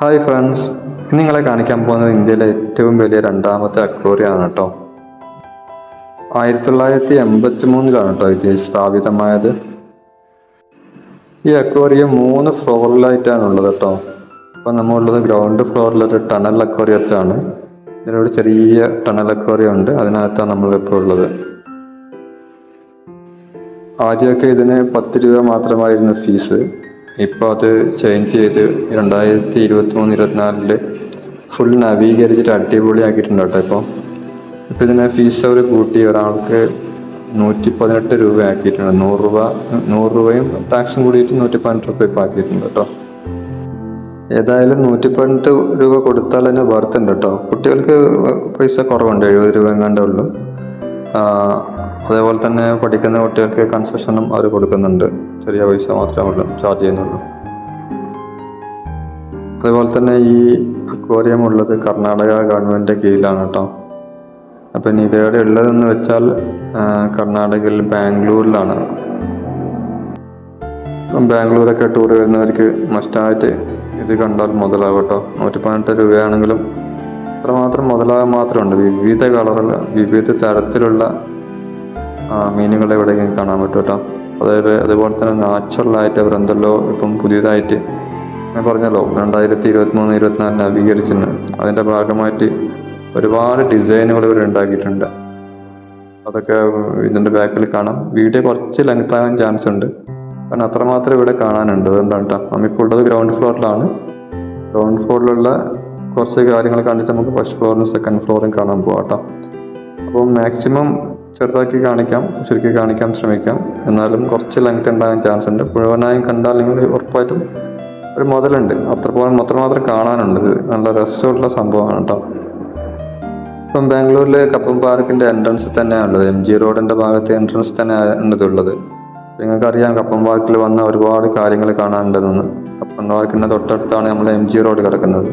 Hi friends നിങ്ങളെ കാണിക്കാൻ പോകുന്നത് ഇന്ത്യയിലെ ഏറ്റവും വലിയ രണ്ടാമത്തെ അക്വോറിയാണ് കേട്ടോ. ആയിരത്തി തൊള്ളായിരത്തി എൺപത്തി മൂന്നിലാണ് കേട്ടോ ഇത് സ്ഥാപിതമായത്. ഈ അക്വോറിയം മൂന്ന് ഫ്ലോറിലായിട്ടാണ് ഉള്ളത് കേട്ടോ. അപ്പം നമ്മളുള്ളത് ഗ്രൗണ്ട് ഫ്ലോറിലൊരു ടണൽ അക്വോറിയത്തിലാണ്. ഇതിലൊരു ചെറിയ ടണൽ അക്വോറിയം ഉണ്ട് അതിനകത്താണ് നമ്മളിപ്പോൾ ഉള്ളത്. ആദ്യമൊക്കെ ഇതിന് പത്ത് രൂപ മാത്രമായിരുന്നു ഫീസ്. ഇപ്പോൾ അത് ചേഞ്ച് ചെയ്ത് രണ്ടായിരത്തി ഇരുപത്തി മൂന്ന് ഇരുപത്തിനാലിൽ ഫുൾ നവീകരിച്ചിട്ട് അടിപൊളിയാക്കിയിട്ടുണ്ട് കേട്ടോ ഇപ്പോൾ ഇപ്പോൾ ഇതിനെ ഫീസ് അവർ കൂട്ടി ഒരാൾക്ക് നൂറ്റി പതിനെട്ട് രൂപ ആക്കിയിട്ടുണ്ട് നൂറ് രൂപ നൂറ് രൂപയും ടാക്സും കൂടിയിട്ട് നൂറ്റി പതിനെട്ട് രൂപ ഇപ്പോൾ ആക്കിയിട്ടുണ്ട് കേട്ടോ. ഏതായാലും നൂറ്റി പതിനെട്ട് രൂപ കൊടുത്താൽ തന്നെ വർത്തുണ്ട് കേട്ടോ. കുട്ടികൾക്ക് പൈസ കുറവുണ്ട് എഴുപത് രൂപ എങ്ങാണ്ടേ ഉള്ളൂ. അതേപോലെ തന്നെ പഠിക്കുന്ന കുട്ടികൾക്ക് കൺസെഷനും അവർ കൊടുക്കുന്നുണ്ട്. ചെറിയ പൈസ മാത്രമേ ചാർജ് ചെയ്യുന്നുള്ളൂ. അതുപോലെ തന്നെ ഈ അക്വേറിയം ഉള്ളത് കർണാടക ഗവൺമെന്റ് കീഴിലാണ് കേട്ടോ. അപ്പം ഇനി ഇതെവിടെ ഉള്ളതെന്ന് വെച്ചാൽ കർണാടകയിൽ ബാംഗ്ലൂരിലാണ്. ബാംഗ്ലൂരൊക്കെ ടൂർ വരുന്നവർക്ക് മസ്റ്റായിട്ട് ഇത് കണ്ടാൽ മുതലാവും കേട്ടോ. നൂറ്റി പതിനെട്ട് രൂപയാണെങ്കിലും അത്രമാത്രം മുതലാകാൻ മാത്രമുണ്ട്. വിവിധ കളറുള്ള വിവിധ തരത്തിലുള്ള മീനുകളെ ഇവിടെ കാണാൻ പറ്റും കേട്ടോ. അതായത് അതുപോലെ തന്നെ നാച്ചുറലായിട്ട് അവർ എന്തെല്ലോ ഇപ്പം പുതിയതായിട്ട് ഞാൻ പറഞ്ഞല്ലോ രണ്ടായിരത്തി ഇരുപത്തി മൂന്ന് ഇരുപത്തിനാല് നവീകരിച്ചിട്ടുണ്ട് അതിന്റെ ഭാഗമായിട്ട് ഒരുപാട് ഡിസൈനുകൾ ഇവർ ഉണ്ടാക്കിയിട്ടുണ്ട്. അതൊക്കെ ഇതിന്റെ ബാക്കിൽ കാണാം. വീഡിയോ കുറച്ച് ലെങ്ത് ആകാൻ ചാൻസ് ഉണ്ട്. കാരണം അത്രമാത്രം ഇവിടെ കാണാനുണ്ട്. അതുകൊണ്ടാണ് കേട്ടോ ഉള്ളത് ഗ്രൗണ്ട് ഫ്ലോറിലാണ് ഗ്രൗണ്ട് ഫ്ലോറിലുള്ള കുറച്ച് കാര്യങ്ങൾ കണ്ടിട്ട് നമുക്ക് ഫസ്റ്റ് ഫ്ലോറും സെക്കൻഡ് ഫ്ലോറും കാണാൻ പോകാം കേട്ടോ അപ്പം മാക്സിമം ചെറുതാക്കി കാണിക്കാം ചുരുക്കി കാണിക്കാൻ ശ്രമിക്കാം. എന്നാലും കുറച്ച് ലെങ്ത് ഉണ്ടാകാൻ ചാൻസ് ഉണ്ട്. മുഴുവനായും കണ്ടാൽ നിങ്ങൾ ഉറപ്പായിട്ടും ഒരു മുതലുണ്ട്. അത്രപോലെ അത്രമാത്രം കാണാനുണ്ട്. നല്ല രസമുള്ള സംഭവമാണ് കേട്ടോ. ഇപ്പം ബാംഗ്ലൂരിലെ കപ്പം പാർക്കിന്റെ എൻട്രൻസ് തന്നെയാണുള്ളത്. എം ജി റോഡിന്റെ ഭാഗത്തെ എൻട്രൻസ് തന്നെയാണ് ഇതുള്ളത്. നിങ്ങൾക്കറിയാം കപ്പം പാർക്കിൽ വന്ന ഒരുപാട് കാര്യങ്ങൾ കാണാനുണ്ടെന്ന്. കപ്പം പാർക്കിന്റെ തൊട്ടടുത്താണ് നമ്മൾ എം ജി റോഡ് കിടക്കുന്നത്.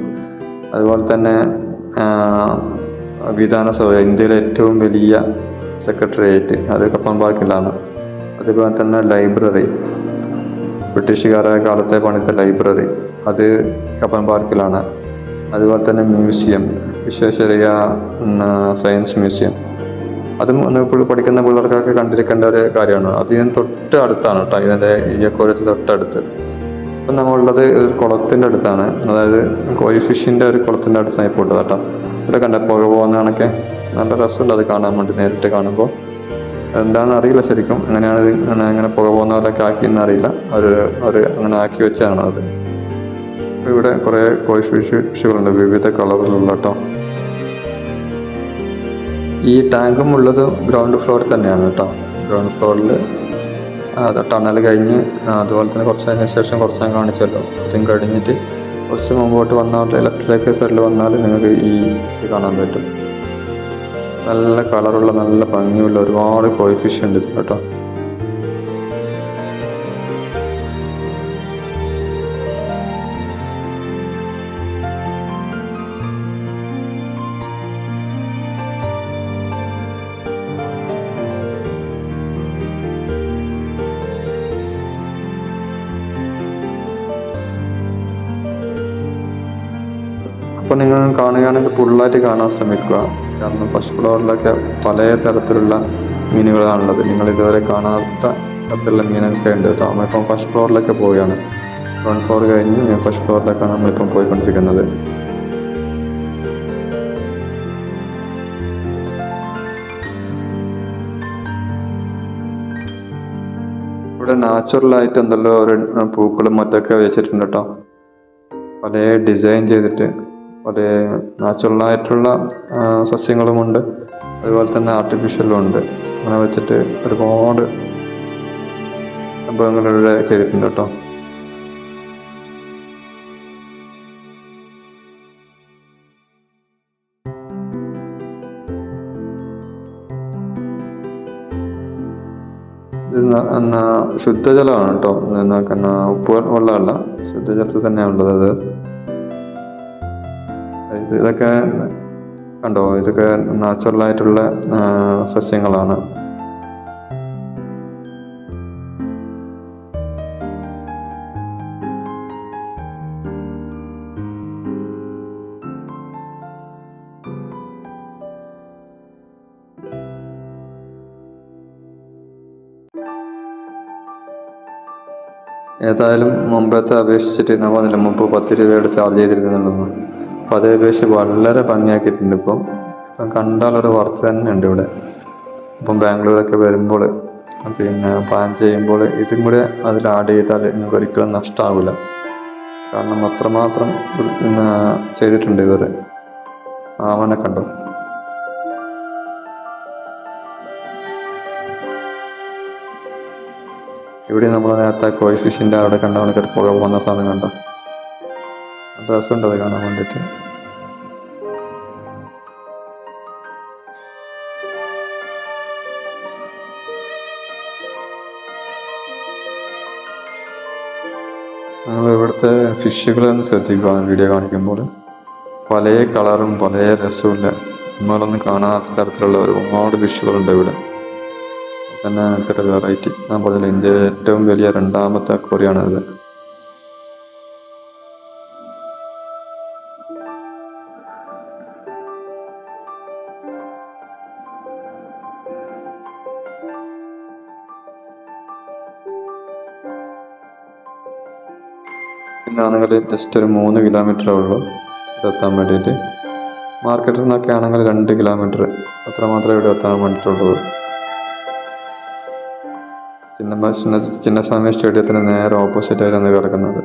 അതുപോലെ തന്നെ വിധാനസഭ ഇന്ത്യയിലെ ഏറ്റവും വലിയ സെക്രട്ടേറിയറ്റ് അത് കപ്പൻ പാർക്കിലാണ് അതുപോലെ തന്നെ ലൈബ്രറി ബ്രിട്ടീഷുകാരായ കാലത്തെ പണിത ലൈബ്രറി അത് കപ്പൻ പാർക്കിലാണ് അതുപോലെ തന്നെ മ്യൂസിയം വിശ്വേശ്വരയ്യ സയൻസ് മ്യൂസിയം. അതും ഇപ്പോൾ പഠിക്കുന്ന പിള്ളേർക്കൊക്കെ കണ്ടിരിക്കേണ്ട ഒരു കാര്യമാണ്. അതിന് തൊട്ട് അടുത്താണ് കേട്ടോ ഇതിന്റെ ഈ അക്കോരത്തിൽ തൊട്ടടുത്ത്. ഇപ്പം നമ്മളുള്ളത് ഒരു കുളത്തിന്റെ അടുത്താണ്. അതായത് കോഴി ഫിഷിന്റെ ഒരു കുളത്തിന്റെ അടുത്താണ് ഇപ്പോൾ കേട്ടോ. ഇവിടെ കണ്ട പുക പോകുന്ന കണക്കെ നല്ല രസമുണ്ട് അത് കാണാൻ വേണ്ടി നേരിട്ട് കാണുമ്പോൾ. എന്താണെന്ന് അറിയില്ല ശരിക്കും. അങ്ങനെയാണ് ഇത്? അങ്ങനെ പുക പോകുന്ന പോലെയൊക്കെ ആക്കിയെന്ന് അറിയില്ല. അവർ അവർ അങ്ങനെ ആക്കി വെച്ചാണ് അത്. ഇവിടെ കുറേ കോഴി ഫിഷ് ഫിഷുകളുണ്ട് വിവിധ കളറിലുള്ള കേട്ടോ. ഈ ടാങ്കും ഉള്ളത് ഗ്രൗണ്ട് ഫ്ലോറിൽ തന്നെയാണ് കേട്ടോ. ഗ്രൗണ്ട് ഫ്ലോറിൽ ടണൽ കഴിഞ്ഞ് അതുപോലെ തന്നെ കുറച്ച് അതിന് ശേഷം കുറച്ച് ഞാൻ കാണിച്ചല്ലോ. അതും കഴിഞ്ഞിട്ട് കുറച്ച് മുമ്പോട്ട് വന്നാൽ ലെഫ്റ്റിലേക്ക് സൈഡിൽ വന്നാൽ നിങ്ങൾക്ക് ഈ ഇത് കാണാൻ പറ്റും. നല്ല കളറുള്ള നല്ല ഭംഗിയുള്ള ഒരുപാട് ഇതിൽ കേട്ടോ. അപ്പോൾ നിങ്ങൾ കാണുകയാണെങ്കിൽ ഫുള്ളായിട്ട് കാണാൻ ശ്രമിക്കുക. കാരണം ഫസ്റ്റ് ഫ്ലോറിലൊക്കെ പല തരത്തിലുള്ള മീനുകളാണുള്ളത്. നിങ്ങൾ ഇതുവരെ കാണാത്ത തരത്തിലുള്ള മീനൊക്കെ ഉണ്ട് കേട്ടോ. നമ്മളിപ്പം ഫസ്റ്റ് ഫ്ലോറിലൊക്കെ പോവുകയാണ്. ഗ്രൗണ്ട് ഫ്ലോർ കഴിഞ്ഞ് ഫസ്റ്റ് ഫ്ലോറിലേക്കാണ് നമ്മളിപ്പം പോയിക്കൊണ്ടിരിക്കുന്നത്. ഇവിടെ നാച്ചുറലായിട്ട് എന്തെല്ലാം ഒരു പൂക്കളും മറ്റൊക്കെ വെച്ചിട്ടുണ്ട് കേട്ടോ. പല ഡിസൈൻ ചെയ്തിട്ട് പല നാച്ചുറലായിട്ടുള്ള സസ്യങ്ങളുമുണ്ട്. അതുപോലെ തന്നെ ആർട്ടിഫിഷ്യലും ഉണ്ട്. അങ്ങനെ വെച്ചിട്ട് ഒരുപാട് സംഭവങ്ങൾ ഇവിടെ ചെയ്തിട്ടുണ്ട് കേട്ടോ. ശുദ്ധജലമാണ് കേട്ടോ. ഉപ്പ് വെള്ളമല്ല. ശുദ്ധജലത്തിൽ തന്നെയാണ് ഉള്ളത് അത്. ഇതൊക്കെ കണ്ടോ? ഇതൊക്കെ നാച്ചുറലായിട്ടുള്ള സസ്യങ്ങളാണ്. ഏതായാലും മുമ്പത്തെ അപേക്ഷിച്ചിട്ട് ഇന്നോ അതിന് മുമ്പ് പത്ത് രൂപയുടെ ചാർജ് ചെയ്തിരുന്നുള്ളൂ അപ്പോൾ അതേ ഉപേക്ഷ വളരെ ഭംഗിയാക്കിയിട്ടുണ്ട് ഇപ്പം. ഇപ്പം കണ്ടാലൊരു വർച്ച തന്നെ ഉണ്ട് ഇവിടെ. ഇപ്പം ബാംഗ്ലൂരൊക്കെ വരുമ്പോൾ പിന്നെ പ്ലാൻ ചെയ്യുമ്പോൾ ഇതും കൂടെ അതിൽ ആഡ് ചെയ്താൽ നിങ്ങൾക്ക് ഒരിക്കലും നഷ്ടമാവില്ല കാരണം അത്രമാത്രം ചെയ്തിട്ടുണ്ട് ഇവർ ആമനെ കണ്ടു? ഇവിടെ നമ്മൾ നേരത്തെ കോഴി ഫിഷിന്റെ അവിടെ കണ്ട കണക്കൊരു പുഴ പോകുന്ന സാധനം കണ്ടോ? രസമുണ്ട് അത് കാണാൻ വേണ്ടിയിട്ട്? നമ്മൾ ഇവിടുത്തെ ഫിഷുകളൊന്ന് ശ്രദ്ധിക്കുക വീഡിയോ കാണിക്കുമ്പോൾ. പല കളറും പല രസവുമില്ല. നമ്മളൊന്നും കാണാത്ത തരത്തിലുള്ള ഒരുപാട് ഫിഷുകളുണ്ട് ഇവിടെ. തന്നെ അങ്ങനത്തെ വെറൈറ്റി ഞാൻ പറഞ്ഞില്ല ഇന്ത്യയിലെ ഏറ്റവും വലിയ രണ്ടാമത്തെ അക്വറിയാണ് ഇത് പിന്നാണെങ്കിൽ ജസ്റ്റ് ഒരു മൂന്ന് കിലോമീറ്ററേ ഉള്ളൂ ഇതെത്താൻ വേണ്ടിയിട്ട്. മാർക്കറ്റിൽ നിന്നൊക്കെ ആണെങ്കിൽ രണ്ട് കിലോമീറ്റർ അത്ര മാത്രമേ ഇവിടെ എത്താൻ വേണ്ടിയിട്ടുള്ളൂ. ചിന്ന ചിന്ന ചിന്നസ്വാമി സ്റ്റേഡിയത്തിന് നേരെ ഓപ്പോസിറ്റ് ആയിട്ടാണ് കിടക്കുന്നത്.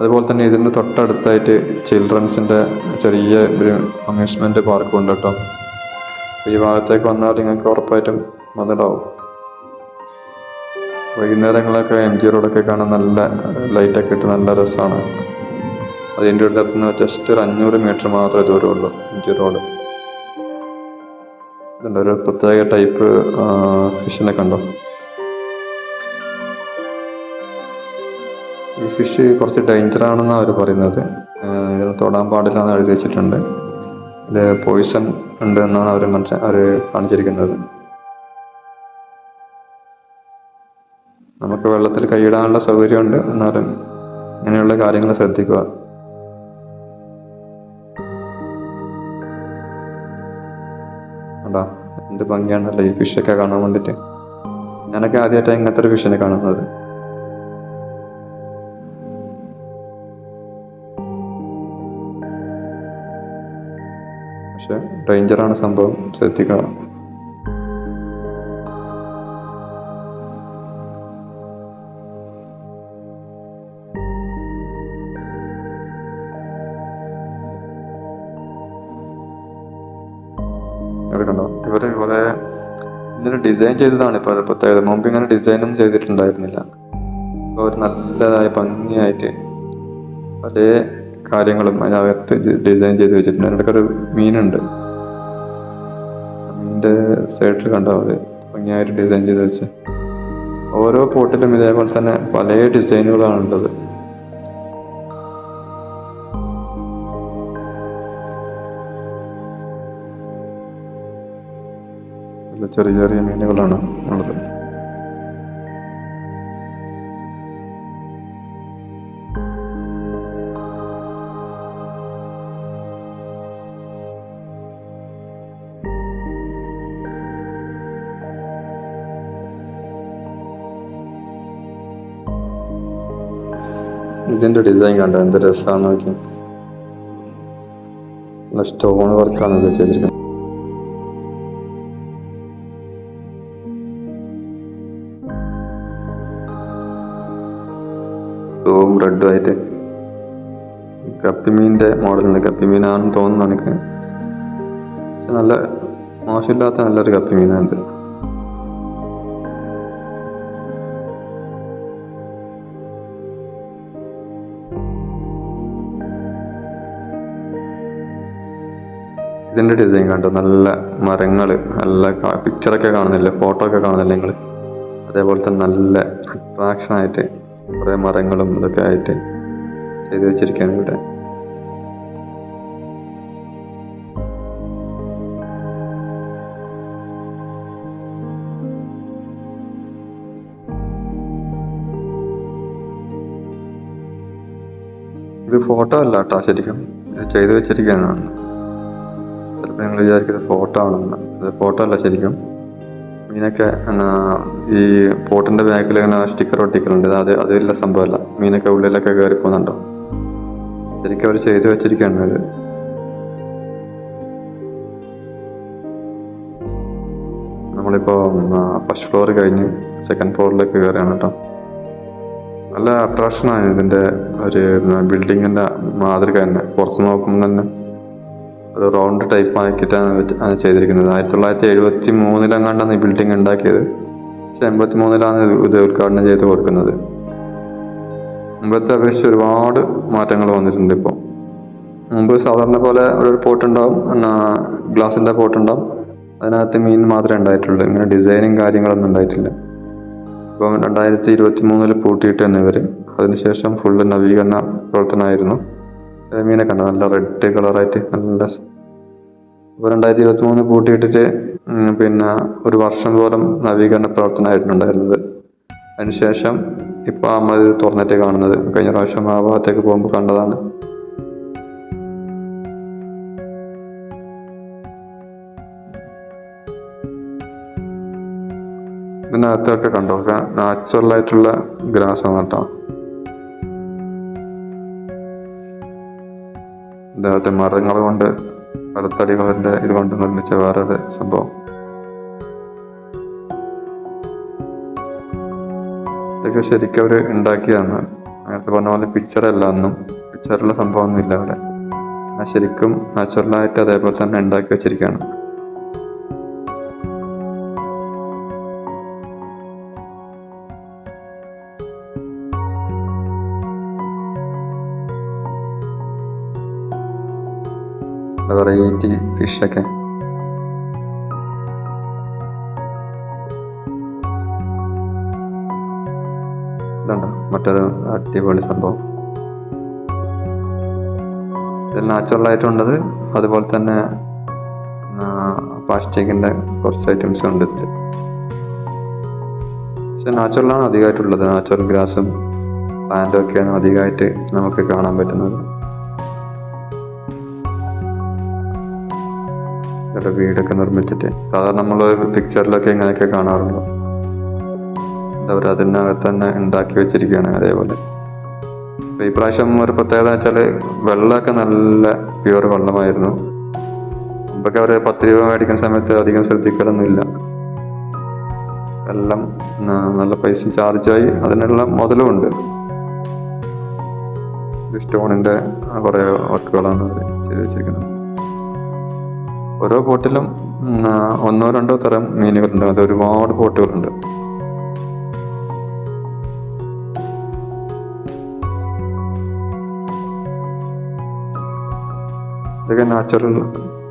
അതുപോലെ തന്നെ ഇതിന് തൊട്ടടുത്തായിട്ട് ചിൽഡ്രൻസിന്റെ ചെറിയ ഒരു അമ്യൂസ്മെന്റ് പാർക്കും ഉണ്ട് കേട്ടോ. ഈ ഭാഗത്തേക്ക് വന്നാൽ നിങ്ങൾക്ക് ഉറപ്പായിട്ടും മുതലാവും വൈകുന്നേരങ്ങളൊക്കെ എം ജി റോഡൊക്കെ കാണാൻ നല്ല ലൈറ്റൊക്കെ ഇട്ട് നല്ല രസമാണ് അതിന്റെ അടുത്ത് നിന്ന് ജസ്റ്റ് ഒരു അഞ്ഞൂറ് മീറ്റർ മാത്രമേ ദൂരമുള്ളൂ എം ജി റോഡ്. ഇതുണ്ട് ഒരു പ്രത്യേക ടൈപ്പ് ഫിഷിനെ കണ്ടോ? ഈ ഫിഷ് കുറച്ച് ഡേഞ്ചർ ആണെന്നാണ് അവർ പറയുന്നത്. ഇതിന് തൊടാൻ പാടില്ല എന്ന് എഴുതി വെച്ചിട്ടുണ്ട്. ഇത് പോയിസൺ ഉണ്ട് എന്നാണ് അവർ മനസ്സി അവർ കാണിച്ചിരിക്കുന്നത്. നമുക്ക് വെള്ളത്തിൽ കൈയിടാനുള്ള സൗകര്യമുണ്ട്. എന്നാലും ഇങ്ങനെയുള്ള കാര്യങ്ങൾ ശ്രദ്ധിക്കുക. കണ്ടാ? എന്ത് ഭംഗിയാണല്ലേ ഈ ഫിഷൊക്കെ കാണാൻ വേണ്ടിയിട്ട്. ഞാനൊക്കെ ആദ്യമായിട്ടാണ് ഇങ്ങനത്തെ ഒരു ഫിഷിനെ കാണുന്നത്. പക്ഷെ ഡേഞ്ചറാണ് സംഭവം. ശ്രദ്ധിക്കണം. ഡിസൈൻ ചെയ്തതാണ് ഇപ്പോൾ പ്രത്യേകത. മുമ്പ് ഇങ്ങനെ ഡിസൈനൊന്നും ചെയ്തിട്ടുണ്ടായിരുന്നില്ല. അപ്പോൾ ഒരു നല്ലതായ ഭംഗിയായിട്ട് പല കാര്യങ്ങളും അതിനകത്ത് ഡിസൈൻ ചെയ്ത് വെച്ചിട്ടുണ്ട്. അതിനൊക്കെ ഒരു മീനുണ്ട്. മീനിന്റെ സൈഡിൽ കണ്ടോ? അവർ ഭംഗിയായിട്ട് ഡിസൈൻ ചെയ്ത് വെച്ച്. ഓരോ പോട്ടിലും ഇതേപോലെ തന്നെ പല ഡിസൈനുകളാണ് ഉള്ളത്. നല്ല ചെറിയ ചെറിയ മീനുകളാണ് ഉള്ളത്. ഇതിന്റെ ഡിസൈൻ കണ്ടോ? എന്ത് രസമാണ് നോക്കി. നല്ല സ്റ്റോൺ വർക്കാണ് ഇത് ചെയ്തിരിക്കുന്നത് ആയിട്ട് കപ്പിമീന്റെ മോഡലുണ്ട്. കപ്പിമീനാണെന്ന് തോന്നുന്നു എനിക്ക്. നല്ല മോശമില്ലാത്ത നല്ലൊരു കപ്പിമീനാണ് ഇത് ഇതിന്റെ ഡിസൈൻ കണ്ടോ? നല്ല മരങ്ങൾ നല്ല പിക്ചറൊക്കെ കാണുന്നില്ലേ? ഫോട്ടോ ഒക്കെ കാണുന്നില്ലേ നിങ്ങൾ അതേപോലെ തന്നെ നല്ല അട്രാക്ഷൻ ആയിട്ട് കുറേ മരങ്ങളും ഇതൊക്കെ ആയിട്ട് ചെയ്തു വെച്ചിരിക്കുകയാണ് ഇവിടെ. ഇത് ഫോട്ടോ അല്ല കേട്ടോ ശരിക്കും ചെയ്തു വെച്ചിരിക്കുന്നതാണ് ചിലപ്പോൾ നിങ്ങൾ വിചാരിക്കുന്നത് ഫോട്ടോ ആണെന്ന്. ഇത് ഫോട്ടോ അല്ല ശരിക്കും. മീനൊക്കെ ഈ പോട്ടിന്റെ ബാക്കിൽ ഇങ്ങനെ സ്റ്റിക്കർ ഒട്ടിക്കലുണ്ട്. അത് അതില്ല സംഭവമല്ല. മീനൊക്കെ ഉള്ളിലൊക്കെ കയറി പോകുന്നുണ്ടോ? ശരിക്കും അവർ ചെയ്തു വെച്ചിരിക്കുകയാണ് അത് നമ്മളിപ്പോ ഫസ്റ്റ് ഫ്ലോർ കഴിഞ്ഞ് സെക്കൻഡ് ഫ്ലോറിലേക്ക് കയറിയാണ് കേട്ടോ. നല്ല അട്രാക്ഷനാണ് ഇതിന്റെ ഒരു ബിൽഡിങ്ങിന്റെ മാതൃക തന്നെ. പുറത്ത് നോക്കുമ്പോൾ തന്നെ ഒരു റൗണ്ട് ടൈപ്പ് ആക്കിയിട്ടാണ് ആണ് ചെയ്തിരിക്കുന്നത്. ആയിരത്തി തൊള്ളായിരത്തി എഴുപത്തി മൂന്നിലെങ്ങാണ്ടാണ് ഈ ബിൽഡിംഗ് ഉണ്ടാക്കിയത്. പക്ഷെ എൺപത്തി മൂന്നിലാണ് ഇത് ഉദ്ഘാടനം ചെയ്ത് കൊടുക്കുന്നത്. മുമ്പത്തെ അപേക്ഷിച്ച് ഒരുപാട് മാറ്റങ്ങൾ വന്നിട്ടുണ്ട് ഇപ്പോൾ മുമ്പ് സാധാരണ പോലെ ഒരു പോട്ടുണ്ടാവും ഉണ്ടാവും പോട്ടുണ്ടാവും അതിനകത്ത് മീൻ മാത്രമേ ഉണ്ടായിട്ടുള്ളൂ. ഇങ്ങനെ ഡിസൈനും കാര്യങ്ങളൊന്നും ഉണ്ടായിട്ടില്ല. ഇപ്പം രണ്ടായിരത്തി ഇരുപത്തി മൂന്നിൽ പൂട്ടിയിട്ട് തന്നെ ഇവർ അതിനുശേഷം ഫുള്ള് നവീകരണ പ്രവർത്തനമായിരുന്നു. മീനെ കണ്ട നല്ല റെഡ് കളറായിട്ട് നല്ല ഇപ്പോൾ രണ്ടായിരത്തി ഇരുപത്തി മൂന്ന് പൂട്ടിയിട്ടിട്ട് പിന്നെ ഒരു വർഷം പോലും നവീകരണ പ്രവർത്തനമായിരുന്നു ഉണ്ടായിരുന്നത് അതിനുശേഷം ഇപ്പോൾ നമ്മൾ തുറന്നിട്ട് കാണുന്നത്. കഴിഞ്ഞ പ്രാവശ്യം ആ ഭാഗത്തേക്ക് പോകുമ്പോൾ കണ്ടതാണ്. ഇതിനകത്തൊക്കെ കണ്ടോ? നാച്ചുറൽ ആയിട്ടുള്ള ഗ്രാസ് ആണ് കേട്ടോ ഇദ്ദേഹത്തെ മരങ്ങൾ കൊണ്ട് മരത്തടികളുടെ ഇത് കൊണ്ട് നിർമ്മിച്ച വേറൊരു സംഭവം. ഇതൊക്കെ ശരിക്കും അവർ ഉണ്ടാക്കിയതാണ് നേരത്തെ പറഞ്ഞ പോലെ പിക്ചറല്ല അന്നും പിക്ചറുള്ള സംഭവമൊന്നും ഇല്ല അവിടെ. ശരിക്കും നാച്ചുറലായിട്ട് അതേപോലെ തന്നെ ഉണ്ടാക്കി വെച്ചിരിക്കുകയാണ്. വെറൈറ്റി ഫിഷൊക്കെ. ഇതുണ്ടോ? മറ്റൊരു അടിപൊളി സംഭവം. ഇതിൽ നാച്ചുറൽ ആയിട്ടുള്ളത് അതുപോലെ തന്നെ പ്ലാസ്റ്റിക്കിന്റെ കുറച്ച് ഐറ്റംസ് ഉണ്ട് ഇതിൽ പക്ഷെ നാച്ചുറലാണ് അധികമായിട്ടുള്ളത്. നാച്ചുറൽ ഗ്രാസും പ്ലാന്റും ഒക്കെയാണ് അധികമായിട്ട് നമുക്ക് കാണാൻ പറ്റുന്നത്. ഇവിടെ വീടൊക്കെ നിർമ്മിച്ചിട്ട്. സാധാരണ നമ്മൾ പിക്ചറിലൊക്കെ ഇങ്ങനെയൊക്കെ കാണാറുള്ളൂ അവർ അതിനകത്ത് തന്നെ ഉണ്ടാക്കി വെച്ചിരിക്കുകയാണ് അതേപോലെ. ഈ പ്രാവശ്യം ഒരു പ്രത്യേകത വെച്ചാൽ വെള്ളമൊക്കെ നല്ല പ്യുവർ വെള്ളമായിരുന്നു. മുമ്പൊക്കെ അവർ പത്ത് രൂപ മേടിക്കുന്ന സമയത്ത് അധികം ശ്രദ്ധിക്കലൊന്നുമില്ല എല്ലാം നല്ല പൈസ ചാർജായി അതിനുള്ള മുതലും ഉണ്ട്. സ്റ്റോണിന്റെ കുറെ വർക്കുകളാണ് ചെയ്ത് വെച്ചിരിക്കുന്നത് ഓരോ ബോട്ടിലും ഒന്നോ രണ്ടോ തരം മീനുകളുണ്ട്. അത് ഒരുപാട് ബോട്ടുകളുണ്ട് ഇതൊക്കെ നാച്ചുറൽ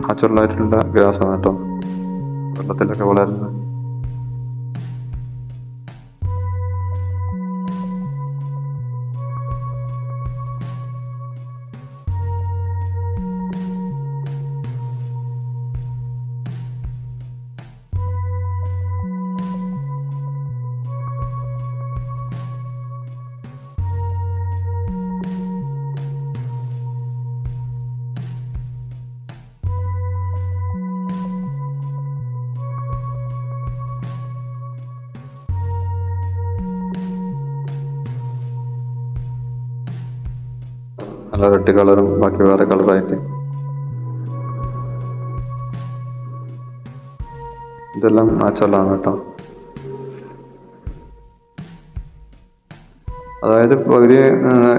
നാച്ചുറൽ ആയിട്ടുള്ള ഗ്രാസ് ആണ് കേട്ടോ. വെള്ളത്തിലൊക്കെ വളരുന്നത് നല്ല റെഡ് കളറും ബാക്കി വേറെ കളറായിട്ട് ഇതെല്ലാം നാച്ചുറലാണ് കേട്ടോ. അതായത് പകുതി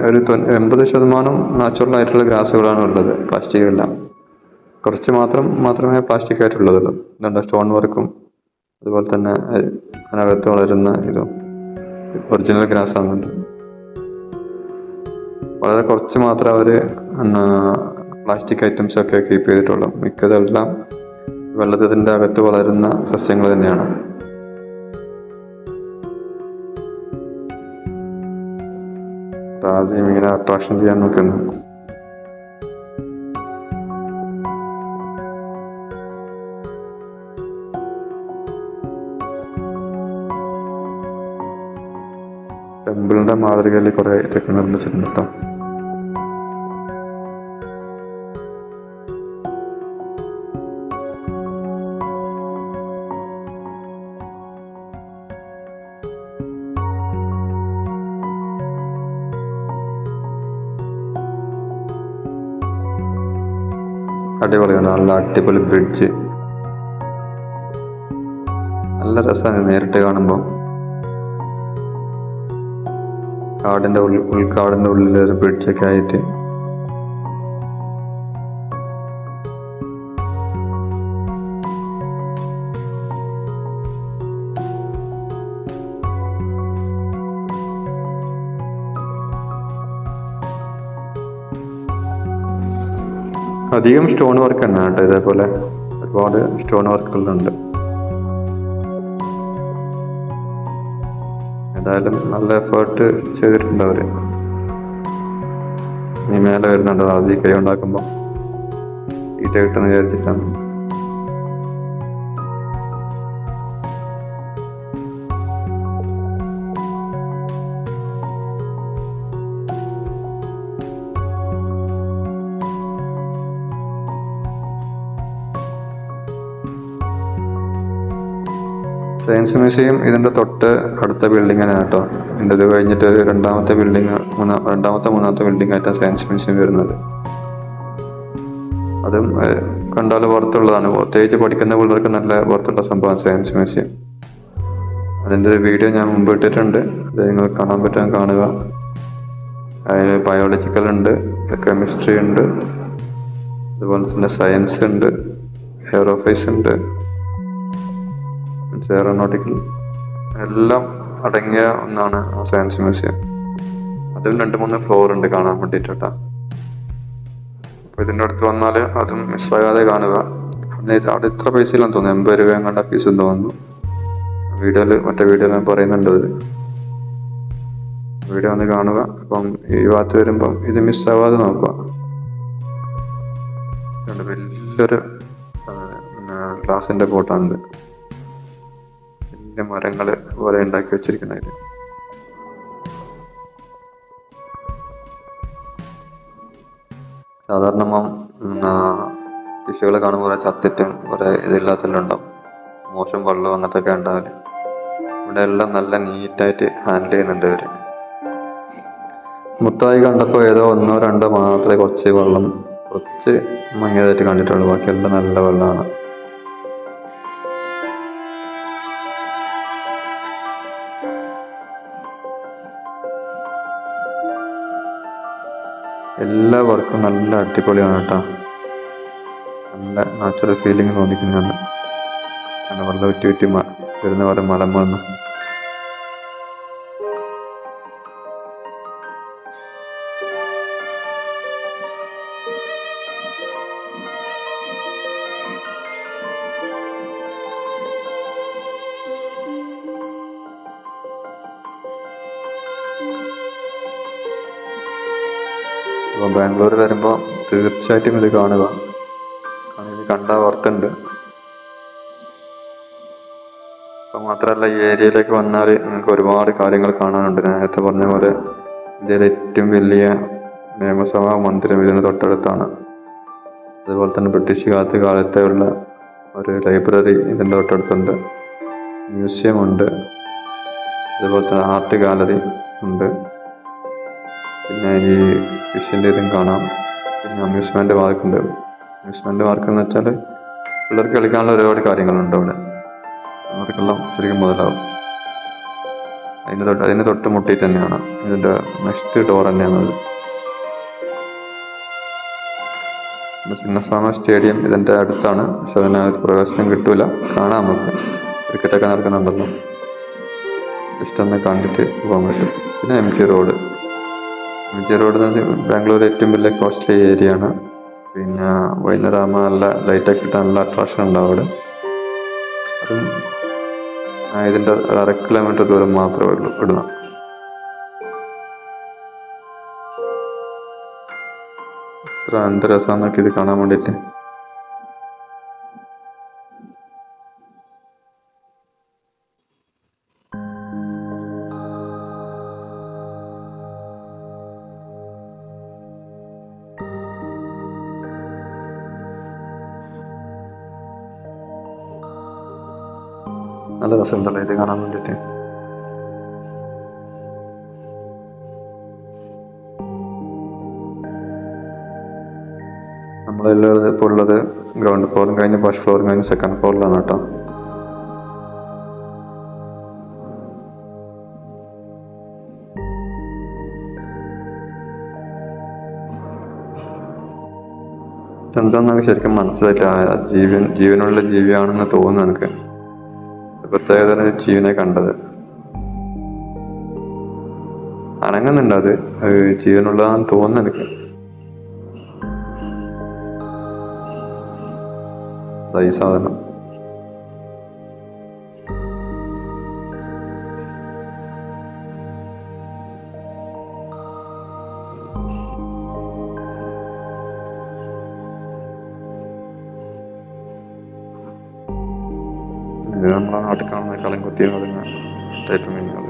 ഒരു എൺപത് ശതമാനം നാച്ചുറൽ ആയിട്ടുള്ള ഗ്രാസുകളാണ് ഉള്ളത് പ്ലാസ്റ്റിക് കുറച്ച് മാത്രം മാത്രമേ പ്ലാസ്റ്റിക് ആയിട്ടുള്ളതുള്ളൂ. ഇതുണ്ട് സ്റ്റോൺ വർക്കും അതുപോലെ തന്നെ അതിനകത്ത് വളരുന്ന ഇതും. ഒറിജിനൽ ഗ്രാസ് ആണെന്നുണ്ട് വളരെ കുറച്ച് മാത്രം അവർ പ്ലാസ്റ്റിക് ഐറ്റംസ് ഒക്കെ കീപ്പ് ചെയ്തിട്ടുള്ളൂ. മിക്കതെല്ലാം വെള്ളത്തിന്റെ അകത്ത് വളരുന്ന സസ്യങ്ങൾ തന്നെയാണ്. ആദ്യം ഇങ്ങനെ അട്രാക്ഷൻ ചെയ്യാൻ നോക്കുന്നു. ടെമ്പിളിന്റെ മാതൃകയിൽ കുറെ നിർമ്മിച്ചിട്ടുണ്ട് അടിപൊളിയാണ്. നല്ല അടിപൊളി ബ്രിഡ്ജ് നല്ല രസമാണ് നേരിട്ട് കാണുമ്പോൾ. കാടിന്റെ ഉൾ ഉൾക്കാടിന്റെ ഉള്ളിൽ ഒരു ബ്രിഡ്ജൊക്കെ ആയിട്ട്. അധികം സ്റ്റോൺ വർക്ക് തന്നെ കേട്ടോ ഇതേപോലെ ഒരുപാട് സ്റ്റോൺ വർക്കുകളുണ്ട്. ഏതായാലും നല്ല എഫേർട്ട് ചെയ്തിട്ടുണ്ട് അവർ. ഇനി മേലെ വരുന്നുണ്ട്. ആദ്യം കൈ ഉണ്ടാക്കുമ്പോൾ ഈറ്റ കിട്ടുന്ന വിചാരിച്ചിട്ടാണ്. സയൻസ് മ്യൂസിയം ഇതിന്റെ തൊട്ട് അടുത്ത ബിൽഡിംഗ് ആണ് കേട്ടോ. എന്റെ ഇത് കഴിഞ്ഞിട്ട് ഒരു രണ്ടാമത്തെ ബിൽഡിംഗ് മൂന്നാ രണ്ടാമത്തെ മൂന്നാമത്തെ ബിൽഡിംഗ് ആയിട്ടാണ് സയൻസ് മ്യൂസിയം വരുന്നത്. അതും കണ്ടാൽ പുറത്തുള്ളതാണ് പ്രത്യേകിച്ച് പഠിക്കുന്ന പിള്ളേർക്ക് നല്ല പുറത്തുള്ള സംഭവം സയൻസ് മ്യൂസിയം. അതിന്റെ ഒരു വീഡിയോ ഞാൻ മുമ്പ് ഇട്ടിട്ടുണ്ട്. അത് നിങ്ങൾ കാണാൻ പറ്റാൻ കാണുക. അതിൽ ബയോളജിക്കൽ ഉണ്ട് കെമിസ്ട്രി ഉണ്ട് അതുപോലെ തന്നെ സയൻസ് ഉണ്ട് എയറോഫൈസ് ഉണ്ട്. എയറോനോട്ടിക്കൽ എല്ലാം അടങ്ങിയ ഒന്നാണ് ആ സയൻസ് മ്യൂസിയം അതും രണ്ട് മൂന്ന് ഫ്ലോർ ഉണ്ട് കാണാൻ വേണ്ടിയിട്ടാ അപ്പൊ ഇതിന്റെ അടുത്ത് വന്നാൽ അതും മിസ്സാകാതെ കാണുക. അവിടെ ഇത്ര ഇല്ലെന്ന് തോന്നുന്നു. എൺപത് രൂപ എങ്ങാണ്ട ഫീസ് എന്ന് തോന്നുന്നു വീഡിയോയിൽ മറ്റേ വീഡിയോയിൽ ഞാൻ പറയുന്നുണ്ട് അത് വീഡിയോ ഒന്ന് കാണുക. അപ്പം ഈ ഭാഗത്ത് വരുമ്പം ഇത് മിസ്സാവാതെ നോക്കുക. വലിയൊരു ഗ്ലാസിന്റെ ബോട്ടാണിത് വലിയ മരങ്ങൾ പോലെ ഉണ്ടാക്കി വെച്ചിരിക്കുന്നത്. സാധാരണ ഫിഷുകളെ കാണുമ്പോൾ ചത്തിട്ടും കുറെ ഇതില്ലാത്തെല്ലാം ഉണ്ടാവും. മോശം വെള്ളം അങ്ങനത്തെ ഒക്കെ ഉണ്ടാവില്ല? ഇവിടെ എല്ലാം നല്ല നീറ്റായിട്ട് ഹാൻഡിൽ ചെയ്യുന്നുണ്ട് ഇവർ. മുത്തായി കണ്ടപ്പോൾ ഏതോ ഒന്നോ രണ്ടോ മാത്രമേ കുറച്ച് വെള്ളം കുറച്ച് മങ്ങിയതായിട്ട് കണ്ടിട്ടുള്ളൂ. ബാക്കി എല്ലാം നല്ല വെള്ളമാണ്. എല്ലാ വർക്കും നല്ല അടിപൊളിയാണ് കേട്ടോ. നല്ല നാച്ചുറൽ ഫീലിംഗ് തോന്നിക്കുന്നുണ്ട്. അങ്ങനെ വെള്ളം ഉറ്റി ഉറ്റി വരുന്ന പോലെ മലം ബാംഗ്ലൂർ വരുമ്പോൾ തീർച്ചയായിട്ടും ഇത് കാണുക. കാരണം ഇത് കണ്ടാൽ വർത്തുണ്ട് അപ്പോൾ മാത്രമല്ല ഈ ഏരിയയിലേക്ക് വന്നാൽ നിങ്ങൾക്ക് ഒരുപാട് കാര്യങ്ങൾ കാണാനുണ്ട്. നേരത്തെ പറഞ്ഞ പോലെ ഇന്ത്യയിലെ ഏറ്റവും വലിയ നിയമസഭാ മന്ദിരം ഇതിന് തൊട്ടടുത്താണ്. അതുപോലെ തന്നെ ബ്രിട്ടീഷ് കാലത്ത് കാലത്തെ ഉള്ള ഒരു ലൈബ്രറി ഇതിന്റെ തൊട്ടടുത്തുണ്ട്. മ്യൂസിയം ഉണ്ട്. അതുപോലെ തന്നെ ആർട്ട് ഗാലറി ഉണ്ട്. പിന്നെ ഈ ഫിഷിന്റെ ഇതും കാണാം. പിന്നെ അമ്യൂസ്മെന്റ് പാർക്ക് ഉണ്ട്. അമ്യൂസ്മെന്റ് പാർക്ക് എന്ന് വെച്ചാൽ പിള്ളേർക്ക് കളിക്കാനുള്ള ഒരുപാട് കാര്യങ്ങളുണ്ട് അവിടെ. അവർക്കെല്ലാം ശരിക്കും മുതലാവും. അതിന്റെ തൊട്ട് അതിന് തൊട്ട് മുട്ടിയിട്ട് തന്നെയാണ്. ഇതിന്റെ നെക്സ്റ്റ് ഡോർ തന്നെയാണത് സിംഹസ്വാമ സ്റ്റേഡിയം ഇതിന്റെ അടുത്താണ്. പക്ഷെ അതിനകത്ത് പ്രവേശനം കിട്ടൂല. കാണാം നമുക്ക്. ക്രിക്കറ്റൊക്കെ നടക്കുന്നുണ്ടല്ലോ. ജസ്റ്റ് ഒന്ന് കണ്ടിട്ട് പോകാൻ പറ്റും. പിന്നെ എം ജി റോഡ് വെച്ചാൽ ബാംഗ്ലൂർ ഏറ്റവും വലിയ കോസ്റ്റ്ലി ഏരിയ ആണ്. പിന്നെ വൈകുന്നേരം ആകുമ്പോൾ നല്ല ലൈറ്റൊക്കെ ഇട്ടാൽ നല്ല അട്രാക്ഷൻ ഉണ്ടാവും അവിടെ. അതും ഇതിന്റെ അര കിലോമീറ്റർ ദൂരം മാത്രമേ ഉള്ളൂ ഇടുന്ന ഇത്ര എന്ത് രസമാണെന്നൊക്കെ ഇത് കാണാൻ വേണ്ടിയിട്ട്. രസമുണ്ടല്ലോ ഇത് കാണാൻ വേണ്ടിയിട്ട്. നമ്മളുള്ളത് ഇപ്പോൾ ഉള്ളത് ഗ്രൗണ്ട് ഫ്ലോറും കഴിഞ്ഞ് ഫസ്റ്റ് ഫ്ലോറും കഴിഞ്ഞ് സെക്കൻഡ് ഫ്ലോറിലാണ് കേട്ടോ. എന്താണെന്ന് ശരിക്കും മനസ്സിലായില്ല. ആ ജീവൻ ജീവനുള്ള ജീവിയാണെന്ന് തോന്നുന്നു എനിക്ക്. പ്രത്യേകതരം ജീവനെ കണ്ടത്. അനങ്ങുന്നുണ്ട് അത്? ജീവനുള്ളതാന്ന് തോന്നുന്നു എനിക്ക്. ഈ സാധനം. ടൈപ്പ് മീനുകൾ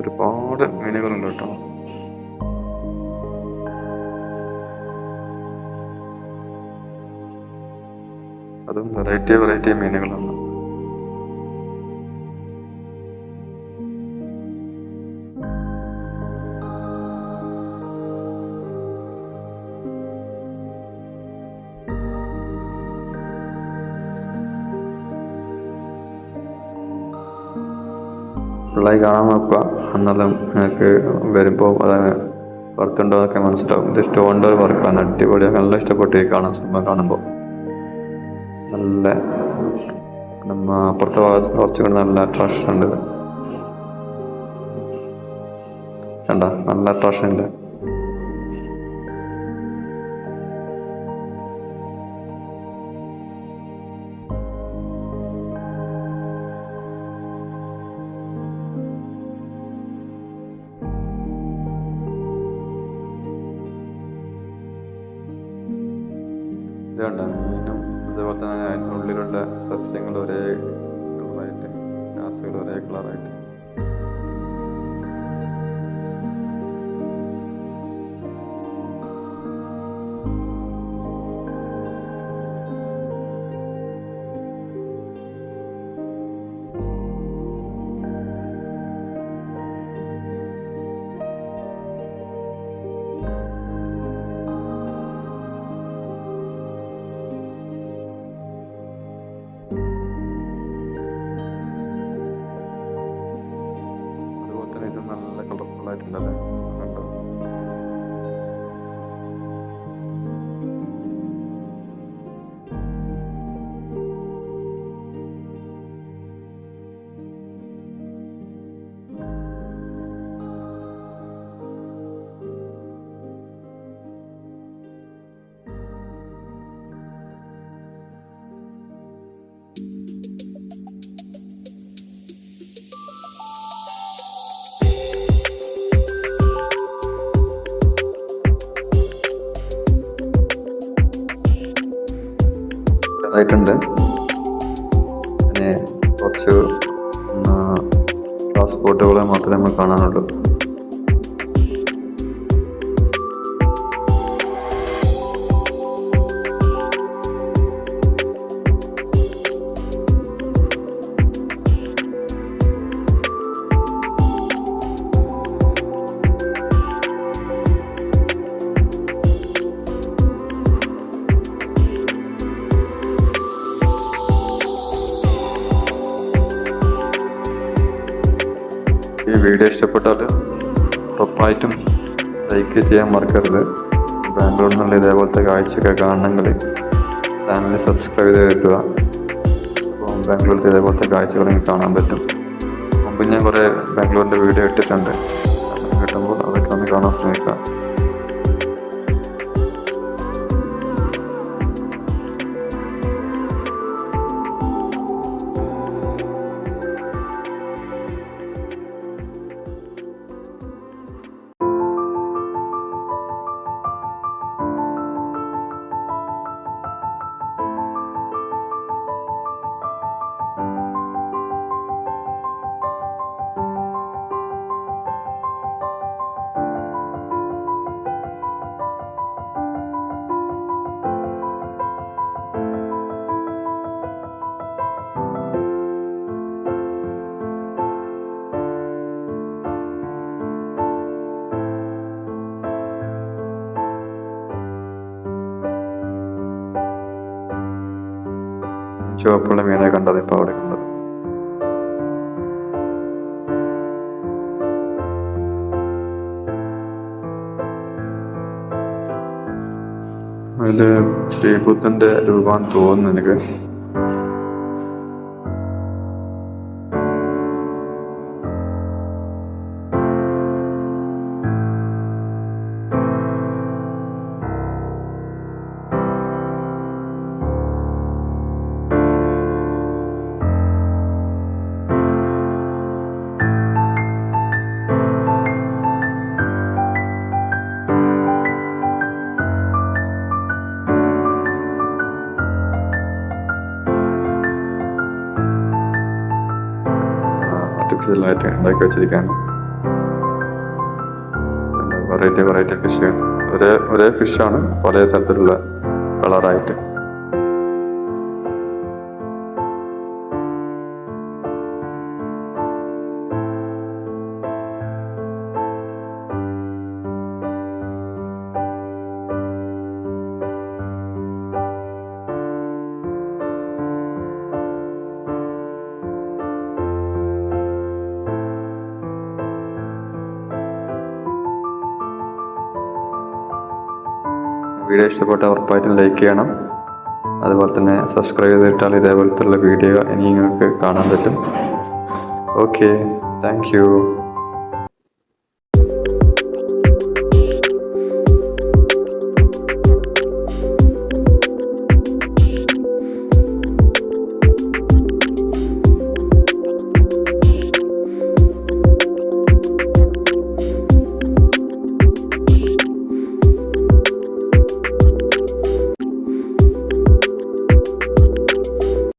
ഒരുപാട് മീനുകളുണ്ട് കേട്ടോ. അതും വെറൈറ്റി വെറൈറ്റി മീനുകളാണ്. ഫുള്ളായി കാണാൻ നോക്കുക എന്നാലും നിങ്ങൾക്ക് വരുമ്പോൾ അത് വർക്കുണ്ടോ എന്നൊക്കെ മനസ്സിലാവും. ഇത് സ്റ്റോണിന്റെ ഒരു വർക്കാണ് അടിപൊളിയാണ് നല്ല ഇഷ്ടപ്പെട്ടു ഈ കാണാൻ സിനിമ കാണുമ്പോൾ നല്ല നമ്മ അപ്പുറത്തെ ഭാഗത്ത് കുറച്ചുകൂടി നല്ല അട്രാക്ഷൻ ഉണ്ട്. കണ്ട? നല്ല അട്രാക്ഷൻ ഉണ്ട് ഇത് കണ്ട മീനും അതുപോലെ തന്നെ അതിനുള്ളിലുള്ള സസ്യങ്ങൾ ഒരേ കളറായിട്ട് ഗ്ലാസുകൾ ഒരേ കളറായിട്ട് വീഡിയോ ഇഷ്ടപ്പെട്ടാൽ ഉറപ്പായിട്ടും ലൈക്ക് ചെയ്യാൻ മറക്കരുത്. ബാംഗ്ലൂരിൽ നിന്നുള്ള ഇതേപോലത്തെ കാഴ്ചയൊക്കെ കാണണമെങ്കിൽ ചാനൽ സബ്സ്ക്രൈബ് ചെയ്ത് വെക്കുക അപ്പോൾ ബാംഗ്ലൂരിൽ ഇതേപോലത്തെ കാഴ്ചകൾ നിങ്ങൾക്ക് കാണാൻ പറ്റും. മുമ്പ് ഞാൻ കുറേ ബാംഗ്ലൂരിന്റെ വീഡിയോ ഇട്ടിട്ടുണ്ട്. കിട്ടുമ്പോൾ അതൊക്കെ ഒന്ന് കാണാൻ ശ്രമിക്കുക. ചുവപ്പുള്ള മീനെ കണ്ടത് ഇപ്പോൾ അവിടെ കണ്ടത്. ഇത് ശ്രീബുദ്ധന്റെ രൂപം തോന്നുന്നു എനിക്ക്. ഉണ്ടാക്കി വെച്ചിരിക്കുകയാണ്. വെറൈറ്റി വെറൈറ്റി ഫിഷ് ഒരേ ഒരേ ഫിഷാണ് പല തരത്തിലുള്ള കളറായിട്ട് വീഡിയോ ഇഷ്ടപ്പെട്ട ഉറപ്പായിട്ടും ലൈക്ക് ചെയ്യണം. അതുപോലെ തന്നെ സബ്സ്ക്രൈബ് ചെയ്തിട്ടാൽ ഇതേപോലത്തുള്ള വീഡിയോ ഇനി നിങ്ങൾക്ക് കാണാൻ പറ്റും. Okay thank